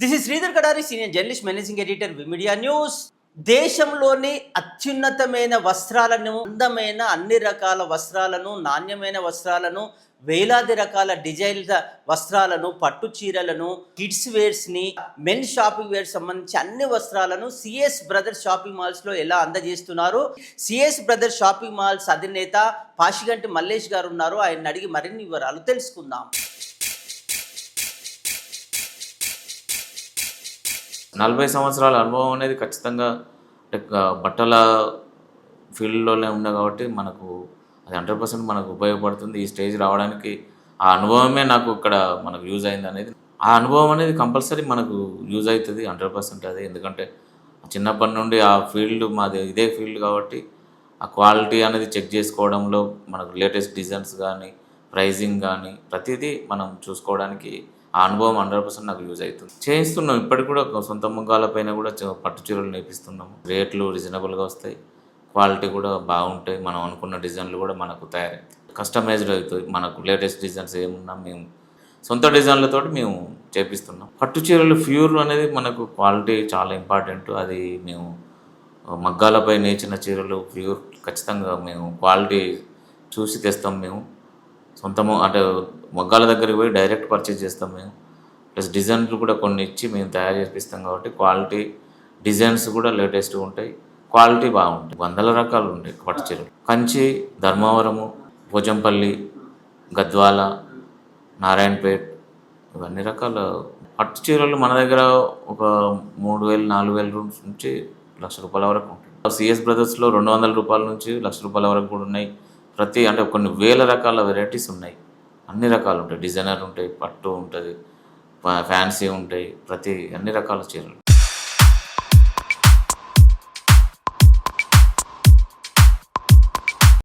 This is Sridhar Kadari senior journalist managing editor media news దేశంలోని అత్యున్నతమైన వస్త్రాలను అందమైన అన్ని రకాల వస్త్రాలను నాణ్యమైన వస్త్రాలను వేలాది రకాల డిజైన్ల వస్త్రాలను పట్టు చీరలను కిడ్స్ వేర్స్ని మెన్ షాపింగ్ వేర్ సంబంధించి అన్ని వస్త్రాలను సిఎస్ బ్రదర్స్ షాపింగ్ మాల్స్లో ఎలా అందజేస్తున్నారు? సిఎస్ బ్రదర్స్ షాపింగ్ మాల్స్ అధినేత పాషిగంటి మల్లేష్ గారు ఉన్నారు. ఆయన అడిగి మరిన్ని వివరాలు తెలుసుకుందాం. నలభై సంవత్సరాల అనుభవం అనేది ఖచ్చితంగా బట్టల ఫీల్డ్లోనే ఉన్నా కాబట్టి మనకు అది హండ్రెడ్ పర్సెంట్ మనకు ఉపయోగపడుతుంది. ఈ స్టేజ్ రావడానికి ఆ అనుభవమే నాకు ఇక్కడ మనకు యూజ్ అయింది అనేది. ఆ అనుభవం అనేది కంపల్సరీ మనకు యూజ్ అవుతుంది హండ్రెడ్ పర్సెంట్ అది. ఎందుకంటే చిన్నప్పటి నుండి ఆ ఫీల్డ్ మాది ఇదే ఫీల్డ్ కాబట్టి ఆ క్వాలిటీ అనేది చెక్ చేసుకోవడంలో మనకు లేటెస్ట్ డిజైన్స్ కానీ ప్రైజింగ్ కానీ ప్రతిదీ మనం చూసుకోవడానికి ఆ అనుభవం హండ్రెడ్ పర్సెంట్ నాకు యూజ్ అవుతుంది. చేయిస్తున్నాం ఇప్పటికి కూడా సొంత ముగ్గాలపైన కూడా పట్టు చీరలు నేర్పిస్తున్నాము రేట్లు రీజనబుల్గా వస్తాయి. క్వాలిటీ కూడా బాగుంటాయి. మనం అనుకున్న డిజైన్లు కూడా మనకు తయారవుతాయి కస్టమైజ్డ్ అవుతాయి. మనకు లేటెస్ట్ డిజైన్స్ ఏమున్నా మేము సొంత డిజైన్లతో మేము చేపిస్తున్నాం. పట్టు చీరలు ప్యూర్ అనేది మనకు క్వాలిటీ చాలా ఇంపార్టెంట్. అది మేము మగ్గాలపై నేర్చిన చీరలు ప్యూర్ ఖచ్చితంగా మేము క్వాలిటీ చూసి తెస్తాం మేము. సొంతము అంటే మగ్గాల దగ్గరికి పోయి డైరెక్ట్ పర్చేజ్ చేస్తాం మేము. ప్లస్ డిజైన్లు కూడా కొన్ని ఇచ్చి మేము తయారు చేపిస్తాం కాబట్టి క్వాలిటీ డిజైన్స్ కూడా లేటెస్ట్గా ఉంటాయి. క్వాలిటీ బాగుంటాయి. వందల రకాలు ఉంటాయి పట్టు చీరలు. కంచి ధర్మవరము భోజంపల్లి గద్వాల నారాయణపేట్ ఇవన్నీ రకాల పట్టు చీరలు మన దగ్గర ఒక మూడు వేలు నాలుగు వేల నుంచి లక్ష రూపాయల వరకు ఉంటాయి. సిఎస్ బ్రదర్స్లో రెండు వందల రూపాయల నుంచి లక్ష రూపాయల వరకు కూడా ఉన్నాయి. ప్రతి అంటే కొన్ని వేల రకాల వెరైటీస్ ఉన్నాయి. అన్ని రకాలు ఉంటాయి. డిజైనర్ ఉంటాయి పట్టు ఉంటుంది ఫ్యాన్సీ ఉంటాయి ప్రతి అన్ని రకాల చీరలు.